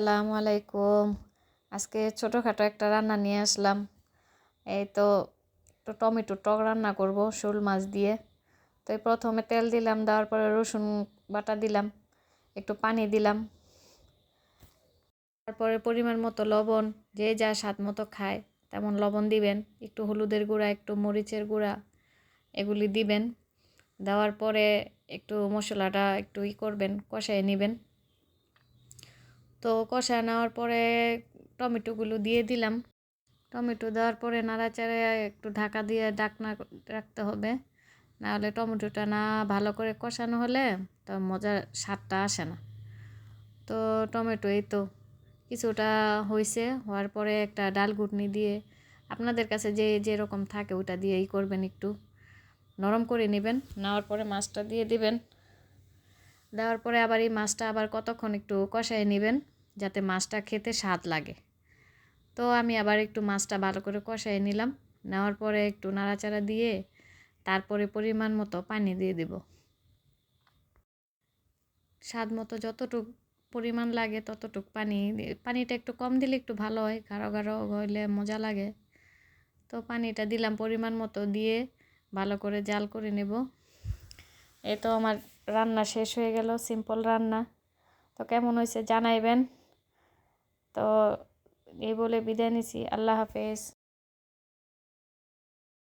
আসসালামু আলাইকুম। আজকে ছোটোখাটো একটা রান্না নিয়ে আসলাম। এই তো, একটু টমেটো টক রান্না করব শোল মাছ দিয়ে। তো প্রথমে তেল দিলাম, দেওয়ার পরে রসুন বাটা দিলাম, একটু পানি দিলাম। তারপরে পরিমাণ মতো লবণ, যে যা স্বাদ মতো খায়, তেমন লবণ দিবেন। একটু হলুদের গুঁড়া, একটু মরিচের গুঁড়া, এগুলি দিবেন। দেওয়ার পরে একটু মশলাটা একটু ই করবেন, কষায় নেবেন। তো কষা নেওয়ার পরে টমেটোগুলো দিয়ে দিলাম। টমেটো দেওয়ার পরে নাড়াচাড়ে একটু ঢাকা দিয়ে ডাকনা রাখতে হবে। নাহলে টমেটোটা না ভালো করে কষানো হলে তো মজার স্বাদটা আসে না। তো টমেটো এই তো কিছুটা হয়েছে হওয়ার পরে একটা ডাল ঘুটনি দিয়ে আপনাদের কাছে যে যেরকম থাকে ওটা দিয়েই করবেন একটু। নরম করে নেবেন, নেওয়ার পরে মাছটা দিয়ে দিবেন। দেওয়ার পরে আবার এই মাছটা আবার কতক্ষণ একটু কষায় নেবেন যাতে মাছটা খেতে স্বাদ লাগে। তো আমি আবার একটু মাছটা ভালো করে কষায় নিলাম। নেওয়ার পরে একটু নাড়াচাড়া দিয়ে তারপরে পরিমাণ মতো পানি দিয়ে দেব। স্বাদ মতো যতটুক পরিমাণ লাগে ততটুক পানি পানিটা একটু কম দিলে একটু ভালো হয়, গাঢ় গাঢ় হইলে মজা লাগে। তো পানিটা দিলাম পরিমাণ মতো দিয়ে ভালো করে জাল করে নেব। এ তো আমার রান্না শেষ হয়ে গেল সিম্পল রান্না। তো কেমন হয়েছে জানাইবেন। তো এই বলে বিদায় নিছি, আল্লাহ হাফেজ।